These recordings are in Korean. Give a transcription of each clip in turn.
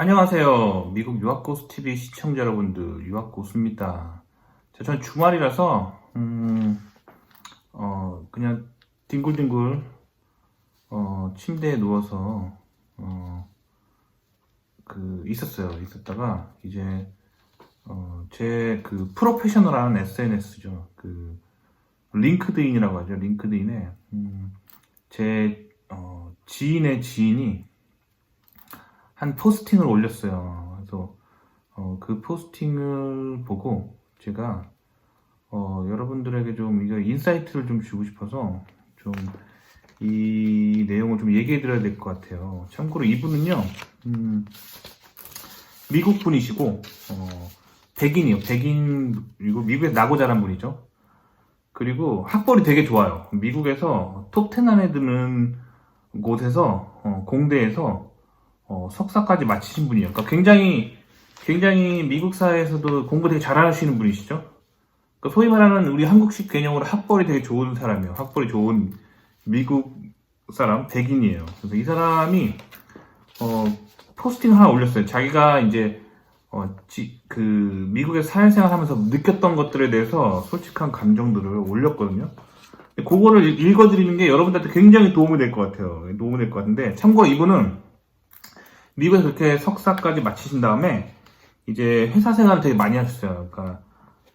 안녕하세요. 미국 유학고수 TV 시청자 여러분들, 유학고수입니다. 자, 전 주말이라서, 음, 어, 그냥 뒹굴뒹굴, 어, 침대에 누워서, 어, 그, 있었어요. 있었다가, 이제, 어, 제 그 프로페셔널한 SNS죠. 그, 링크드인이라고 하죠. 링크드인에, 음, 제, 어, 지인의 지인이, 한 포스팅을 올렸어요. 그래서 어, 그 포스팅을 보고 제가 어, 여러분들에게 좀 이거 인사이트를 좀 주고 싶어서 좀 이 내용을 좀 얘기해 드려야 될 것 같아요. 참고로 이분은요, 음, 미국 분이시고, 어, 백인이요. 백인, 그리고 미국에 나고 자란 분이죠. 그리고 학벌이 되게 좋아요. 미국에서 톱10 안에 드는 곳에서, 어, 공대에서 어, 석사까지 마치신 분이에요. 그러니까 굉장히 굉장히 미국 사회에서도 공부 되게 잘하시는 분이시죠. 그러니까 소위 말하는 우리 한국식 개념으로 학벌이 되게 좋은 사람이에요. 학벌이 좋은 미국 사람 백인이에요. 그래서 이 사람이 어, 포스팅 하나 올렸어요. 자기가 이제 어, 지- 그 미국의 사회생활 하면서 느꼈던 것들에 대해서 솔직한 감정들을 올렸거든요. 그거를 읽어드리는 게 여러분들한테 굉장히 도움이 될 것 같아요. 도움이 될 것 같은데 참고로 이분은 미국에서 그렇게 석사까지 마치신 다음에 이제 회사 생활을 되게 많이 하셨어요. 그러니까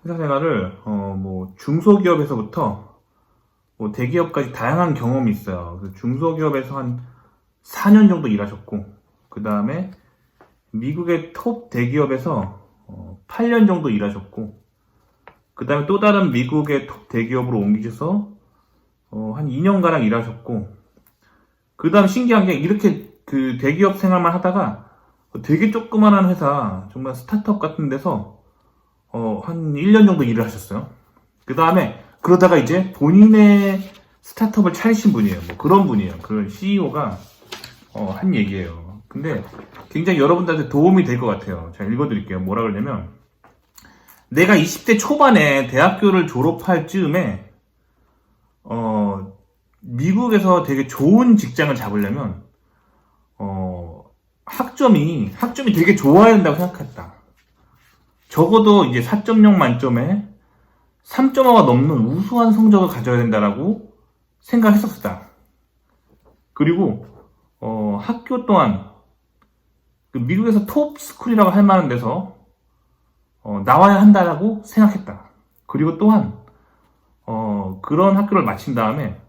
회사 생활을 어 뭐 중소기업에서부터 뭐 대기업까지 다양한 경험이 있어요. 중소기업에서 한 4년 정도 일하셨고 그 다음에 미국의 톱 대기업에서 어 8년 정도 일하셨고 그 다음에 또 다른 미국의 톱 대기업으로 옮기셔서 어 한 2년가량 일하셨고 그 다음 신기한 게 이렇게 그 대기업 생활만 하다가 되게 조그만한 회사, 정말 스타트업 같은 데서 어, 한 1년 정도 일을 하셨어요. 그 다음에 그러다가 이제 본인의 스타트업을 차리신 분이에요. 뭐 그런 분이에요. 그런 CEO가 한 얘기예요. 근데 굉장히 여러분들한테 도움이 될 것 같아요. 제가 읽어드릴게요. 뭐라 그러냐면 내가 20대 초반에 대학교를 졸업할 즈음에 어, 미국에서 되게 좋은 직장을 잡으려면 어, 학점이, 학점이 되게 좋아야 된다고 생각했다. 적어도 이제 4.0 만점에 3.5가 넘는 우수한 성적을 가져야 된다라고 생각했었다. 그리고, 어, 학교 또한, 그 미국에서 톱 스쿨이라고 할 만한 데서, 어, 나와야 한다라고 생각했다. 그리고 또한, 어, 그런 학교를 마친 다음에,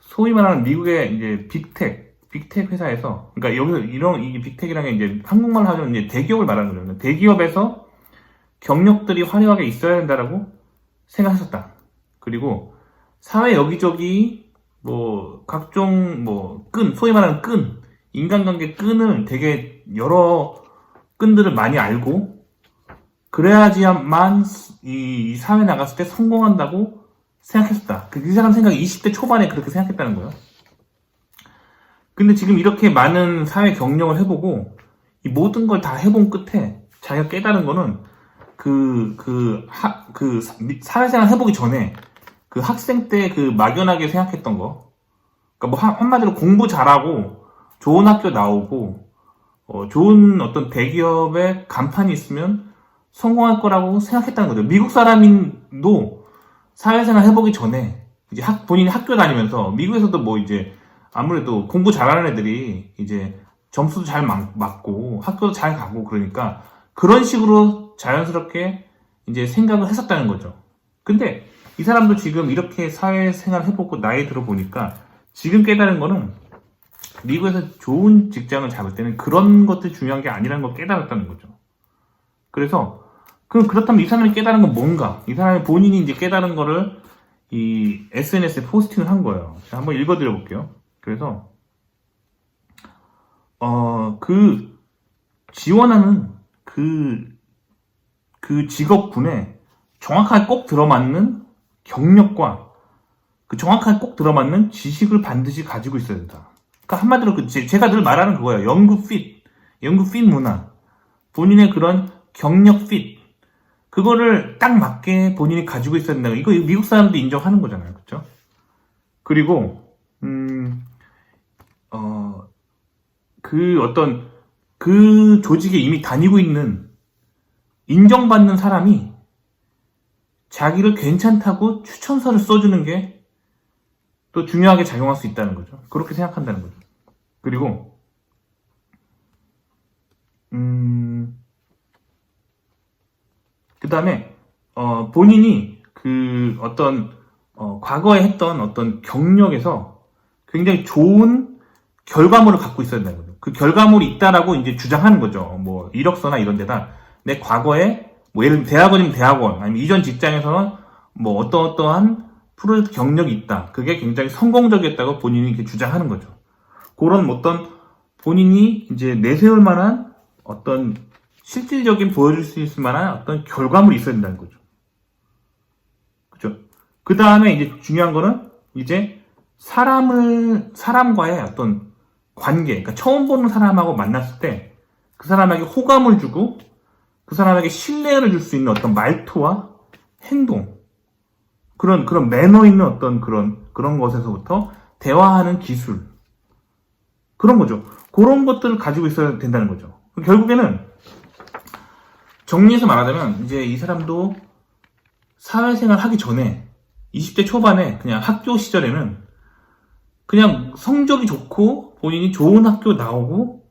소위 말하는 미국의 이제 빅텍, 빅텍 회사에서, 그러니까 여기서 이런, 이 빅텍이라는 게 이제 한국말로 하면 이제 대기업을 말하는 거죠. 대기업에서 경력들이 화려하게 있어야 된다라고 생각하셨다. 그리고 사회 여기저기 뭐 각종 뭐 끈, 소위 말하는 끈, 인간관계 끈을 되게 여러 끈들을 많이 알고 그래야지만 이, 이 사회 나갔을 때 성공한다고 생각했었다. 그, 이 사람 생각이 20대 초반에 그렇게 생각했다는 거예요. 근데 지금 이렇게 많은 사회 경력을 해보고 이 모든 걸 다 해본 끝에 자기가 깨달은 거는 그, 그, 하, 그 사회생활 해보기 전에 그 학생 때 그 막연하게 생각했던 거. 그러니까 뭐 한, 한마디로 공부 잘하고 좋은 학교 나오고 어, 좋은 어떤 대기업의 간판이 있으면 성공할 거라고 생각했다는 거죠. 미국 사람인도 사회생활 해보기 전에 이제 학, 본인이 학교 다니면서 미국에서도 뭐 이제 아무래도 공부 잘하는 애들이 이제 점수도 잘 맞- 맞고 학교도 잘 가고 그러니까 그런 식으로 자연스럽게 이제 생각을 했었다는 거죠. 근데 이 사람도 지금 이렇게 사회생활 해보고 나이 들어보니까 지금 깨달은 거는 미국에서 좋은 직장을 잡을 때는 그런 것들이 중요한 게 아니라는 걸 깨달았다는 거죠. 그래서 그럼 그렇다면 이 사람이 깨달은 건 뭔가? 이 사람이 본인이 이제 깨달은 거를 이 SNS에 포스팅을 한 거예요. 한번 읽어드려 볼게요. 그래서 어 그 지원하는 그그 직업군에 정확하게 꼭 들어맞는 경력과 그 정확하게 꼭 들어맞는 지식을 반드시 가지고 있어야 된다. 그러니까 한마디로 그 제- 제가 늘 말하는 그거예요. 연구 핏, 연구 핏 문화, 본인의 그런 경력 핏, 그거를 딱 맞게 본인이 가지고 있어야 된다. 이거 미국 사람도 인정하는 거잖아요, 그렇죠? 그리고 음, 어, 그 어떤 그 조직에 이미 다니고 있는 인정받는 사람이 자기를 괜찮다고 추천서를 써주는 게 또 중요하게 작용할 수 있다는 거죠. 그렇게 생각한다는 거죠. 그리고 음, 그 다음에 어, 본인이 그 어떤 어, 과거에 했던 어떤 경력에서 굉장히 좋은 결과물을 갖고 있어야 된다는 거죠. 그 결과물이 있다라고 이제 주장하는 거죠. 뭐 이력서나 이런 데다 내 과거에 뭐 예를 들면 대학원이면 대학원 아니면 이전 직장에서는 뭐 어떠어떠한 프로젝트 경력이 있다. 그게 굉장히 성공적이었다고 본인이 이렇게 주장하는 거죠. 그런 어떤 본인이 이제 내세울 만한 어떤 실질적인 보여줄 수 있을 만한 어떤 결과물이 있어야 된다는 거죠. 그죠? 그 다음에 이제 중요한 거는 이제 사람을, 사람과의 어떤 관계, 그러니까 처음 보는 사람하고 만났을 때 그 사람에게 호감을 주고 그 사람에게 신뢰를 줄 수 있는 어떤 말투와 행동, 그런, 그런 매너 있는 어떤 그런, 그런 것에서부터 대화하는 기술. 그런 거죠. 그런 것들을 가지고 있어야 된다는 거죠. 결국에는 정리해서 말하자면 이제 이 사람도 사회생활 하기 전에 20대 초반에 그냥 학교 시절에는 그냥 성적이 좋고 본인이 좋은 학교 나오고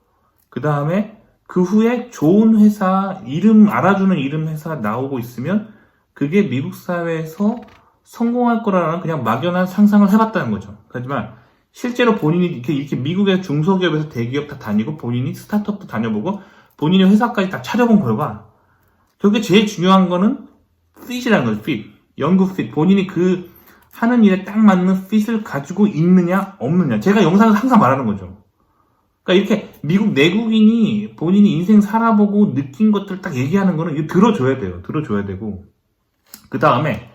그 다음에 그 후에 좋은 회사 이름 알아주는 이름 회사 나오고 있으면 그게 미국 사회에서 성공할 거라는 그냥 막연한 상상을 해봤다는 거죠. 하지만 실제로 본인이 이렇게, 이렇게 미국의 중소기업에서 대기업 다 다니고 본인이 스타트업도 다녀보고 본인의 회사까지 다 차려본 결과 결국에 제일 중요한 거는 fit이라는 거죠. fit. 연구 fit. 본인이 그 하는 일에 딱 맞는 fit을 가지고 있느냐 없느냐. 제가 영상에서 항상 말하는 거죠. 그러니까 이렇게 미국 내국인이 본인이 인생 살아보고 느낀 것들 딱 얘기하는 거는 이거 들어줘야 돼요. 들어줘야 되고 그 다음에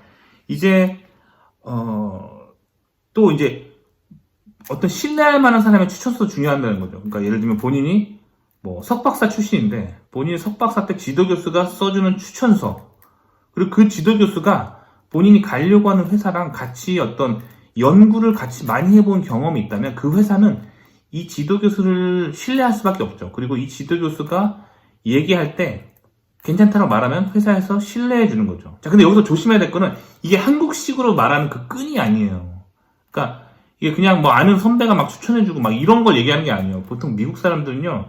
이제 어, 또 이제 어떤 신뢰할 만한 사람의 추천서도 중요하다는 거죠. 그러니까 예를 들면 본인이 뭐 석박사 출신인데 본인이 석박사 때 지도교수가 써주는 추천서 그리고 그 지도교수가 본인이 가려고 하는 회사랑 같이 어떤 연구를 같이 많이 해본 경험이 있다면 그 회사는 이 지도 교수를 신뢰할 수밖에 없죠. 그리고 이 지도 교수가 얘기할 때 괜찮다고 말하면 회사에서 신뢰해 주는 거죠. 자, 근데 여기서 조심해야 될 거는 이게 한국식으로 말하는 그 끈이 아니에요. 그러니까 이게 그냥 뭐 아는 선배가 막 추천해 주고 막 이런 걸 얘기하는 게 아니에요. 보통 미국 사람들은요.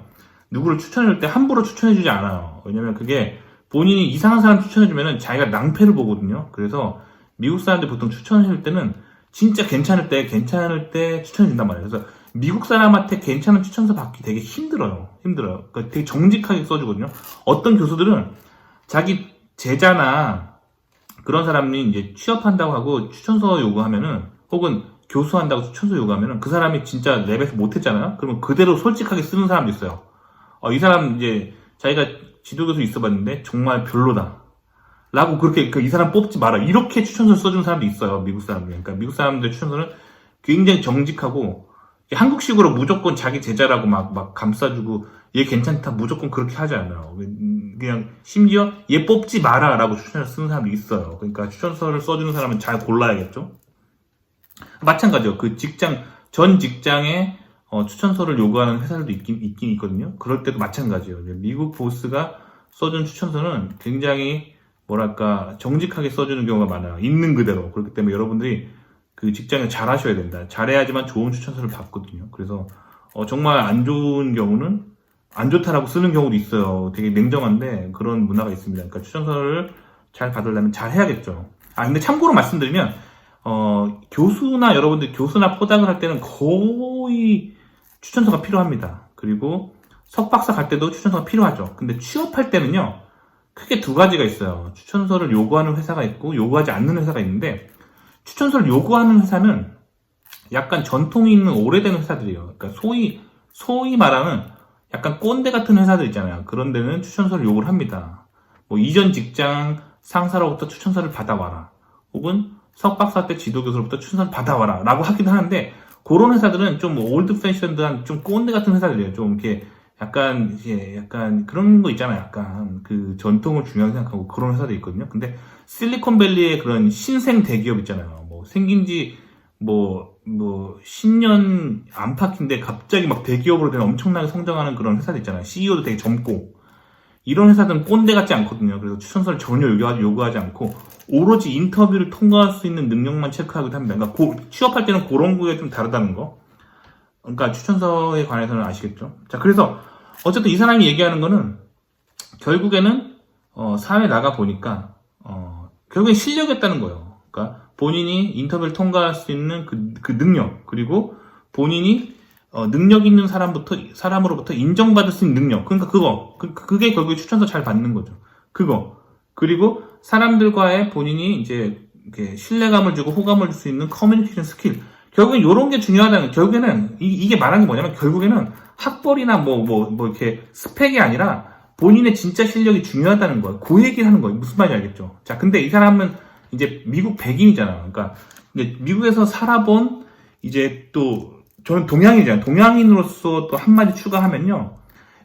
누구를 추천해 줄때 함부로 추천해 주지 않아요. 왜냐면 그게 본인이 이상한 사람 추천해 주면은 자기가 낭패를 보거든요. 그래서 미국 사람들 보통 추천해 줄 때는 진짜 괜찮을 때 괜찮을 때 추천해 준단 말이에요. 그래서 미국 사람한테 괜찮은 추천서 받기 되게 힘들어요. 힘들어요. 그러니까 되게 정직하게 써주거든요. 어떤 교수들은 자기 제자나 그런 사람이 이제 취업한다고 하고 추천서 요구하면은 혹은 교수한다고 추천서 요구하면은 그 사람이 진짜 랩에서 못했잖아요. 그러면 그대로 솔직하게 쓰는 사람도 있어요. 어, 이 사람 이제 자기가 지도교수 있어봤는데 정말 별로다. 라고 그렇게 그 이 사람 뽑지 마라. 이렇게 추천서를 써준 사람도 있어요. 미국 사람들. 그러니까 미국 사람들 추천서는 굉장히 정직하고 한국식으로 무조건 자기 제자라고 막, 막 감싸주고 얘 괜찮다 무조건 그렇게 하지 않아요. 그냥 심지어 얘 뽑지 마라 라고 추천을 쓰는 사람도 있어요. 그러니까 추천서를 써주는 사람은 잘 골라야겠죠. 마찬가지요. 그 직장, 전 직장에 어, 추천서를 요구하는 회사들도 있긴, 있긴 있거든요. 그럴 때도 마찬가지예요. 미국 보스가 써준 추천서는 굉장히 뭐랄까 정직하게 써주는 경우가 많아요. 있는 그대로. 그렇기 때문에 여러분들이 그 직장을 잘 하셔야 된다. 잘해야지만 좋은 추천서를 받거든요. 그래서 어, 정말 안 좋은 경우는 안 좋다라고 쓰는 경우도 있어요. 되게 냉정한데 그런 문화가 있습니다. 그러니까 추천서를 잘 받으려면 잘 해야겠죠. 아 근데 참고로 말씀드리면 어, 교수나 여러분들 교수나 포닥을 할 때는 거의 추천서가 필요합니다. 그리고 석박사 갈 때도 추천서가 필요하죠. 근데 취업할 때는요, 크게 두 가지가 있어요. 추천서를 요구하는 회사가 있고, 요구하지 않는 회사가 있는데, 추천서를 요구하는 회사는 약간 전통이 있는 오래된 회사들이에요. 그러니까 소위, 소위 말하는 약간 꼰대 같은 회사들 있잖아요. 그런 데는 추천서를 요구를 합니다. 뭐, 이전 직장 상사로부터 추천서를 받아와라. 혹은 석박사 때 지도교수로부터 추천서를 받아와라. 라고 하기도 하는데, 그런 회사들은 좀 올드 패션드한 좀 꼰대 같은 회사들이에요. 좀 이렇게 약간 이제 약간 그런 거 있잖아요. 약간 그 전통을 중요하게 생각하고 그런 회사도 있거든요. 근데 실리콘밸리의 그런 신생 대기업 있잖아요. 뭐 생긴 지 뭐, 뭐, 신년 안팎인데 갑자기 막 대기업으로 된 엄청나게 성장하는 그런 회사들 있잖아요. CEO도 되게 젊고. 이런 회사들은 꼰대 같지 않거든요. 그래서 추천서를 전혀 요구하지 않고, 오로지 인터뷰를 통과할 수 있는 능력만 체크하기도 합니다. 그러니까 고- 취업할 때는 그런 거에 좀 다르다는 거. 그러니까 추천서에 관해서는 아시겠죠? 자, 그래서 어쨌든 이 사람이 얘기하는 거는 결국에는 어, 사회 나가 보니까 어, 결국엔 실력이었다는 거예요. 그러니까 본인이 인터뷰를 통과할 수 있는 그, 그 능력 그리고 본인이 어, 능력 있는 사람부터 사람으로부터 인정받을 수 있는 능력. 그러니까 그거 그, 그게 결국에 추천서 잘 받는 거죠. 그거 그리고 사람들과의 본인이 이제 신뢰감을 주고 호감을 줄 수 있는 커뮤니케이션 스킬. 결국엔 이런 게 중요하다는. 결국에는 이, 게 말하는 게 뭐냐면 결국에는 학벌이나 뭐 뭐 뭐 이렇게 스펙이 아니라 본인의 진짜 실력이 중요하다는 거예요. 그 얘기를 하는 거예요. 무슨 말인지 알겠죠? 자, 근데 이 사람은 이제 미국 백인이잖아. 그러니까 미국에서 살아본 이제 또 저는 동양이잖아요. 동양인으로서 또 한마디 추가하면요.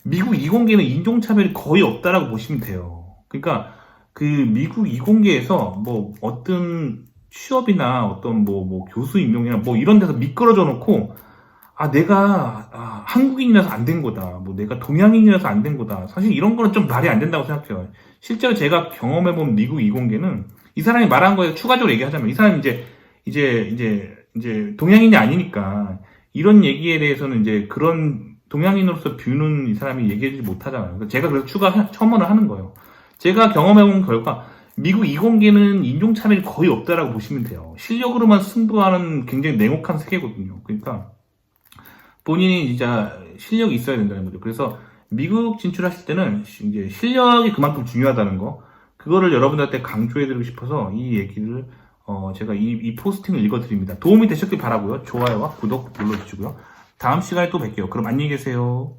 미국 이공계는 인종차별이 거의 없다라고 보시면 돼요. 그러니까 그 미국 이공계에서 뭐 어떤 취업이나 어떤 뭐, 뭐 교수 임용이나 뭐 이런 데서 미끄러져 놓고 아 내가 아, 한국인이라서 안 된 거다. 뭐 내가 동양인이라서 안 된 거다. 사실 이런 거는 좀 말이 안 된다고 생각해요. 실제로 제가 경험해 본 미국 이공계는 이 사람이 말한 거에 추가적으로 얘기하자면 이 사람이 이제 이제 이제 이제 동양인이 아니니까 이런 얘기에 대해서는 이제 그런 동양인으로서 뷰는 이 사람이 얘기하지 못하잖아요. 제가 그래서 추가 첨언을 하는 거예요. 제가 경험해본 결과 미국 이공계는 인종 차별이 거의 없다라고 보시면 돼요. 실력으로만 승부하는 굉장히 냉혹한 세계거든요. 그러니까 본인이 진짜 실력이 있어야 된다는 거죠. 그래서 미국 진출하실 때는 이제 실력이 그만큼 중요하다는 거, 그거를 여러분들한테 강조해드리고 싶어서 이 얘기를 어, 제가 이, 이 포스팅을 읽어드립니다. 도움이 되셨길 바라고요. 좋아요와 구독 눌러주시고요. 다음 시간에 또 뵐게요. 그럼 안녕히 계세요.